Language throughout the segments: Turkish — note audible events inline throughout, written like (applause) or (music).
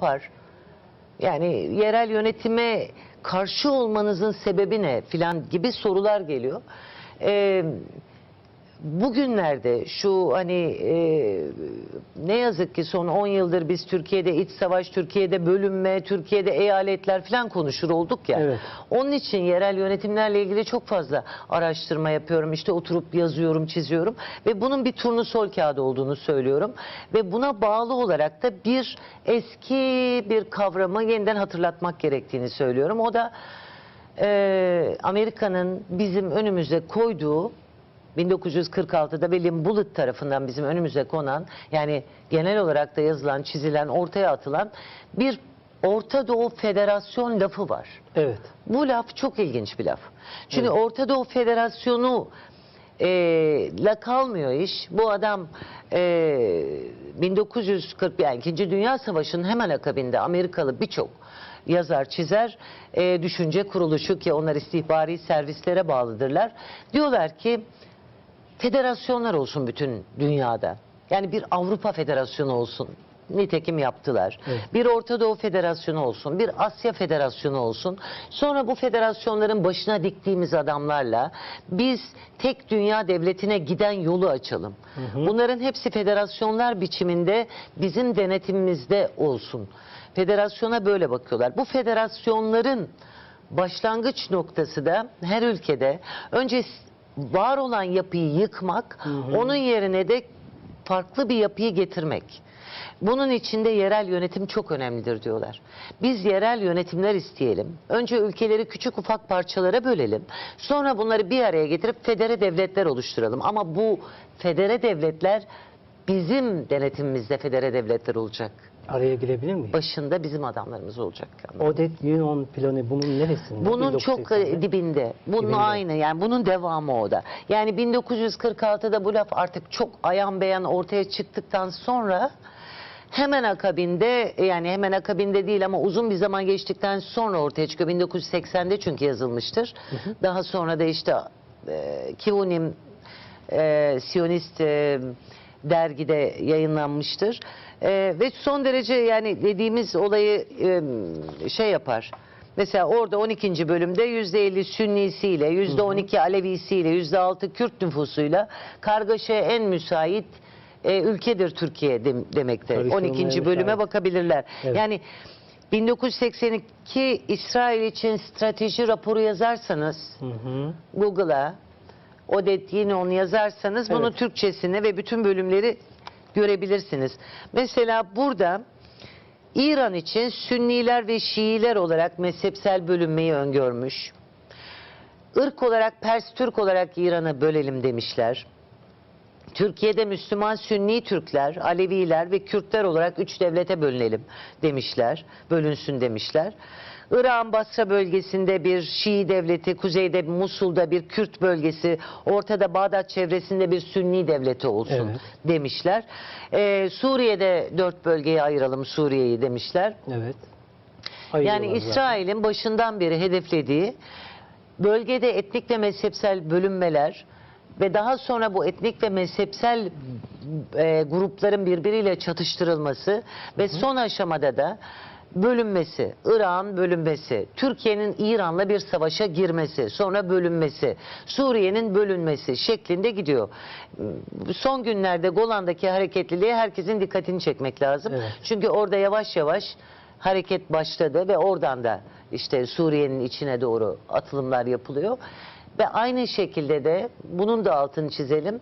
yapar? Yani yerel yönetime karşı olmanızın sebebi ne filan gibi sorular geliyor. Ee, bugünlerde şu hani e, ne yazık ki son 10 yıldır biz Türkiye'de iç savaş, Türkiye'de bölünme, Türkiye'de eyaletler falan konuşur olduk ya. Evet. Onun için yerel yönetimlerle ilgili çok fazla araştırma yapıyorum. İşte oturup yazıyorum, çiziyorum ve bunun bir turnusol kağıdı olduğunu söylüyorum. Ve buna bağlı olarak da bir eski bir kavramı yeniden hatırlatmak gerektiğini söylüyorum. O da e, Amerika'nın bizim önümüze koyduğu 1946'da William Bullitt tarafından bizim önümüze konan yani genel olarak da yazılan, çizilen, ortaya atılan bir Orta Doğu Federasyon lafı var. Evet. Bu laf çok ilginç bir laf. Çünkü Orta Doğu Federasyonu e, la kalmıyor iş. Bu adam e, 1940 yani 2. Dünya Savaşı'nın hemen akabinde Amerikalı birçok yazar, çizer, e, düşünce kuruluşu ki onlar istihbari servislere bağlıdırlar. Diyorlar ki federasyonlar olsun bütün dünyada. Yani bir Avrupa Federasyonu olsun. Nitekim yaptılar. Evet. Bir Orta Doğu Federasyonu olsun, bir Asya Federasyonu olsun. Sonra bu federasyonların başına diktiğimiz adamlarla biz tek dünya devletine giden yolu açalım. Bunların hepsi federasyonlar biçiminde bizim denetimimizde olsun. Federasyona böyle bakıyorlar. Bu federasyonların başlangıç noktası da her ülkede önce var olan yapıyı yıkmak, onun yerine de farklı bir yapıyı getirmek. Bunun içinde yerel yönetim çok önemlidir diyorlar. Biz yerel yönetimler isteyelim. Önce ülkeleri küçük ufak parçalara bölelim. Sonra bunları bir araya getirip federe devletler oluşturalım. Ama bu federe devletler bizim denetimimizde federe devletler olacak. Araya girebilir miyim? Başında bizim adamlarımız olacak. Odet Yunon planı bunun neresinde? Bunun çok 1980'de. e, dibinde. Bunun Dibinde. aynı yani bunun devamı o da. Yani 1946'da bu laf artık çok ayan beyan ortaya çıktıktan sonra hemen akabinde yani hemen akabinde değil ama uzun bir zaman geçtikten sonra ortaya çıkıyor. 1980'de çünkü yazılmıştır. Daha sonra da işte e, Kivunim e, Siyonist e, dergide yayınlanmıştır. E, ve son derece yani dediğimiz olayı e, şey yapar. Mesela orada 12. bölümde %50 Sünnisiyle, %12 Alevisiyle, %6 Kürt nüfusuyla kargaşaya en müsait e, ülkedir Türkiye dem- demekte. Karıştırmaya 12. bölüme müsait. bakabilirler. Evet. Yani 1982 İsrail için strateji raporu yazarsanız. Google'a Odet Yinon yazarsanız bunu Evet. Türkçesine ve bütün bölümleri görebilirsiniz. Mesela burada İran için Sünniler ve Şiiler olarak mezhepsel bölünmeyi öngörmüş. Irk olarak Pers Türk olarak İran'ı bölelim demişler. Türkiye'de Müslüman Sünni Türkler, Aleviler ve Kürtler olarak üç devlete bölünelim demişler. Bölünsün demişler. Irak'ın Basra bölgesinde bir Şii devleti, kuzeyde Musul'da bir Kürt bölgesi, ortada Bağdat çevresinde bir Sünni devleti olsun Evet. demişler. Ee, Suriye'de dört bölgeye ayıralım Suriye'yi demişler. Evet. Yani Ayırıyorlar zaten. İsrail'in başından beri hedeflediği bölgede etnik ve mezhepsel bölünmeler ve daha sonra bu etnik ve mezhepsel e, grupların birbiriyle çatıştırılması ve son aşamada da bölünmesi, Irak'ın bölünmesi, Türkiye'nin İran'la bir savaşa girmesi, sonra bölünmesi, Suriye'nin bölünmesi şeklinde gidiyor. Son günlerde Golan'daki hareketliliğe herkesin dikkatini çekmek lazım. Evet. Çünkü orada yavaş yavaş hareket başladı ve oradan da işte Suriye'nin içine doğru atılımlar yapılıyor. Ve aynı şekilde de bunun da altını çizelim.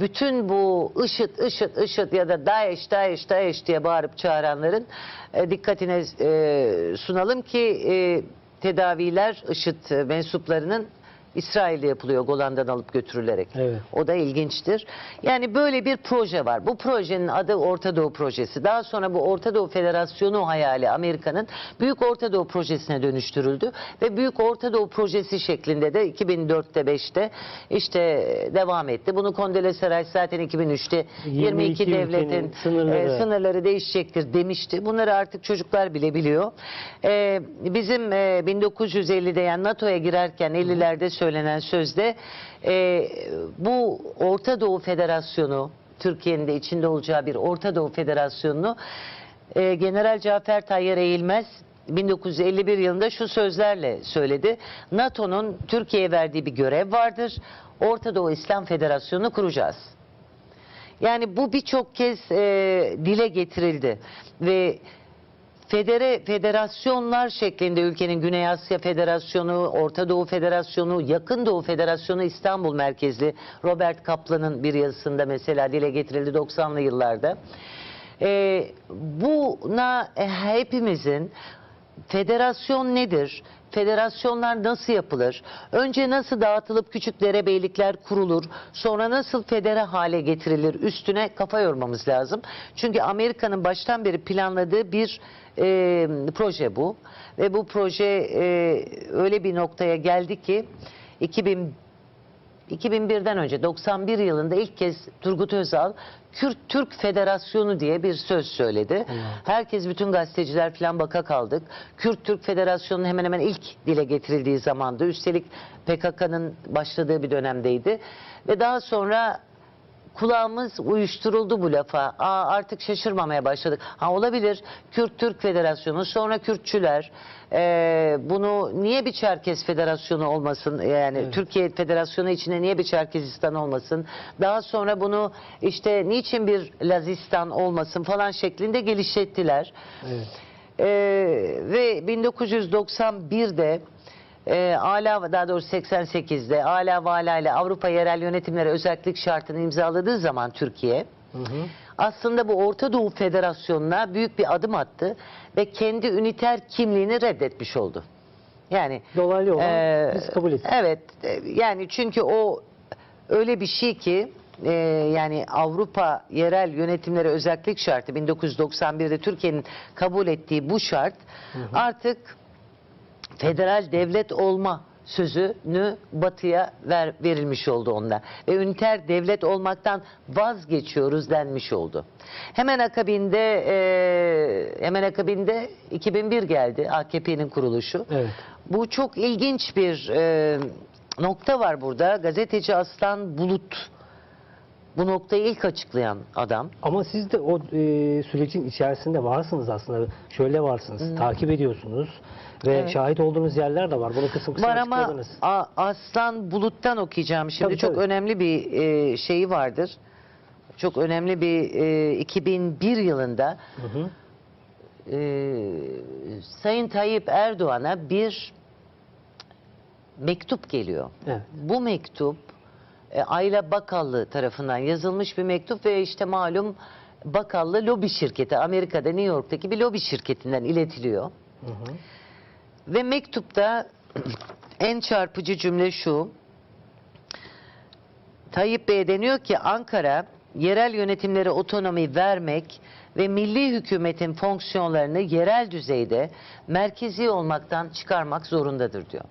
Bütün bu IŞİD, IŞİD, IŞİD ya da DAEŞ, DAEŞ, DAEŞ diye bağırıp çağıranların e, dikkatine e, sunalım ki e, tedaviler IŞİD mensuplarının İsrail'de yapılıyor Golan'dan alıp götürülerek. Evet. O da ilginçtir. Yani böyle bir proje var. Bu projenin adı Orta Doğu Projesi. Daha sonra bu Orta Doğu Federasyonu hayali Amerika'nın Büyük Orta Doğu Projesi'ne dönüştürüldü. Ve Büyük Orta Doğu Projesi şeklinde de 2004'te 5'te işte devam etti. Bunu Kondolesa Rice zaten 2003'te 22, 22 devletin sınırları. e, sınırları değişecektir demişti. Bunları artık çocuklar bile biliyor. Ee, bizim e, 1950'de yani NATO'ya girerken 50'lerde söylenen sözde e, bu Orta Doğu Federasyonu Türkiye'nin de içinde olacağı bir Orta Doğu Federasyonu'nu e, General Cafer Tayyar Eğilmez 1951 yılında şu sözlerle söyledi. NATO'nun Türkiye'ye verdiği bir görev vardır. Orta Doğu İslam Federasyonu kuracağız. Yani bu birçok kez e, dile getirildi ve federe federasyonlar şeklinde ülkenin Güney Asya Federasyonu, Orta Doğu Federasyonu, Yakın Doğu Federasyonu İstanbul merkezli Robert Kaplan'ın bir yazısında mesela dile getirildi 90'lı yıllarda. E, buna hepimizin federasyon nedir? Federasyonlar nasıl yapılır? Önce nasıl dağıtılıp küçük derebeylikler kurulur? Sonra nasıl federe hale getirilir? Üstüne kafa yormamız lazım. Çünkü Amerika'nın baştan beri planladığı bir e, proje bu. Ve bu proje e, öyle bir noktaya geldi ki 2000 2001'den önce 91 yılında ilk kez Turgut Özal Kürt Türk Federasyonu diye bir söz söyledi. Herkes bütün gazeteciler falan baka kaldık. Kürt Türk Federasyonu hemen hemen ilk dile getirildiği zamanda üstelik PKK'nın başladığı bir dönemdeydi. Ve daha sonra kulağımız uyuşturuldu bu lafa. Aa, artık şaşırmamaya başladık. Ha olabilir Kürt Türk Federasyonu sonra Kürtçüler Ee, bunu niye bir Çerkes Federasyonu olmasın yani Türkiye Federasyonu içinde niye bir Çerkezistan olmasın daha sonra bunu işte niçin bir Lazistan olmasın falan şeklinde geliştirdiler. Evet. Ee, ve 1991'de e, ALA daha doğrusu 88'de ALA ve ALA ile Avrupa Yerel Yönetimleri Özellik Şartı'nı imzaladığı zaman Türkiye Hı hı. aslında bu Orta Doğu Federasyonu'na büyük bir adım attı ve kendi üniter kimliğini reddetmiş oldu. Yani Dolaylı olan ee, biz kabul ettik. Evet e, yani çünkü o öyle bir şey ki e, yani Avrupa Yerel Yönetimleri Özellik Şartı 1991'de Türkiye'nin kabul ettiği bu şart artık federal devlet olma sözünü batıya ver, verilmiş oldu onda. Ve üniter devlet olmaktan vazgeçiyoruz denmiş oldu. Hemen akabinde e, hemen akabinde 2001 geldi AKP'nin kuruluşu. Evet. Bu çok ilginç bir e, nokta var burada. Gazeteci Aslan Bulut bu noktayı ilk açıklayan adam. Ama siz de o e, sürecin içerisinde varsınız aslında. Şöyle varsınız. Takip ediyorsunuz. Ve Evet. şahit olduğunuz yerler de var. Bunu kısım kısım Var ama. A- Aslan Bulut'tan okuyacağım şimdi. Tabii, çok tabii. önemli bir e, şeyi vardır. Çok önemli bir e, 2001 yılında Hı hı. e, Sayın Tayyip Erdoğan'a bir mektup geliyor. Evet. Bu mektup e, Ayla Bakallı tarafından yazılmış bir mektup ve işte malum Bakallı lobi şirketi Amerika'da New York'taki bir lobi şirketinden iletiliyor. Hı hı. Ve mektupta en çarpıcı cümle şu. Tayyip Bey'e deniyor ki Ankara yerel yönetimlere otonomi vermek ve milli hükümetin fonksiyonlarını yerel düzeyde merkezi olmaktan çıkarmak zorundadır diyor.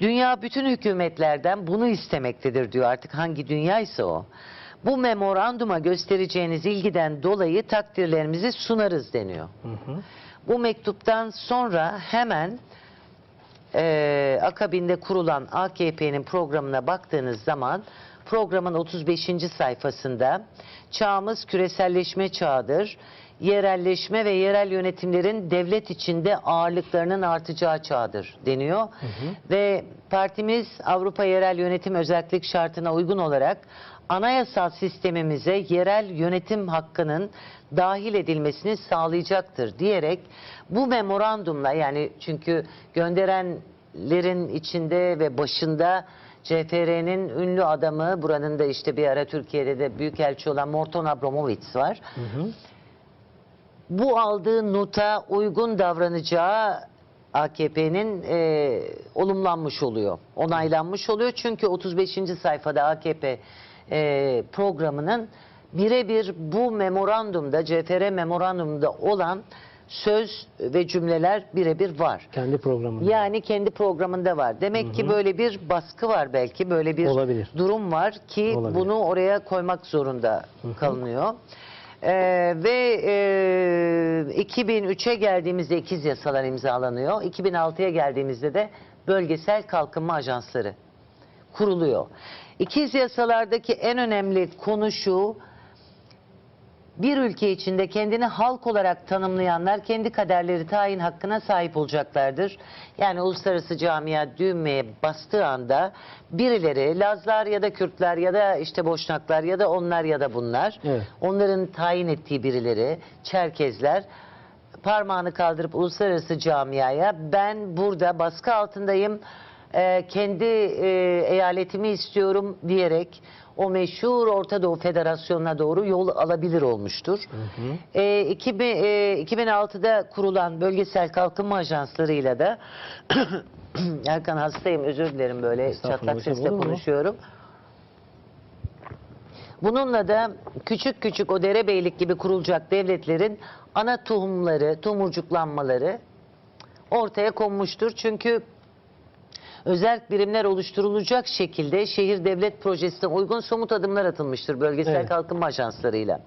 Dünya bütün hükümetlerden bunu istemektedir diyor artık hangi dünyaysa o. Bu memoranduma göstereceğiniz ilgiden dolayı takdirlerimizi sunarız deniyor. Hı hı. Bu mektuptan sonra hemen eee, akabinde kurulan AKP'nin programına baktığınız zaman programın 35. sayfasında çağımız küreselleşme çağıdır. Yerelleşme ve yerel yönetimlerin devlet içinde ağırlıklarının artacağı çağdır deniyor. Ve partimiz Avrupa Yerel Yönetim Özellik Şartına uygun olarak anayasal sistemimize yerel yönetim hakkının dahil edilmesini sağlayacaktır diyerek bu memorandumla yani çünkü gönderenlerin içinde ve başında CFR'nin ünlü adamı buranın da işte bir ara Türkiye'de de büyükelçi olan Morton Abramovich var. Hı hı. Bu aldığı nota uygun davranacağı AKP'nin e, olumlanmış oluyor, onaylanmış oluyor. Çünkü 35. sayfada AKP e, programının birebir bu memorandumda, CFR memorandumunda olan söz ve cümleler birebir var. Kendi programında. Yani kendi programında var. Demek ki böyle bir baskı var belki, böyle bir Olabilir. durum var ki Olabilir. bunu oraya koymak zorunda kalınıyor. Ee, ve e, 2003'e geldiğimizde ikiz yasalar imzalanıyor. 2006'ya geldiğimizde de bölgesel kalkınma ajansları kuruluyor. İkiz yasalardaki en önemli konu şu, bir ülke içinde kendini halk olarak tanımlayanlar kendi kaderleri tayin hakkına sahip olacaklardır. Yani uluslararası camia düğmeye bastığı anda birileri Lazlar ya da Kürtler ya da işte Boşnaklar ya da onlar ya da bunlar Evet. onların tayin ettiği birileri Çerkezler parmağını kaldırıp uluslararası camiaya ben burada baskı altındayım e, kendi e, eyaletimi istiyorum diyerek o meşhur Orta Doğu Federasyonu'na doğru yol alabilir olmuştur. E, 2000, e, 2006'da kurulan bölgesel kalkınma ajanslarıyla da (clears throat) Erkan hastayım özür dilerim böyle çatlak hocam, sesle konuşuyorum. Bununla da küçük küçük o derebeylik gibi kurulacak devletlerin ana tohumları, tomurcuklanmaları ortaya konmuştur. Çünkü özel birimler oluşturulacak şekilde şehir devlet projesine uygun somut adımlar atılmıştır bölgesel Evet. kalkınma ajanslarıyla.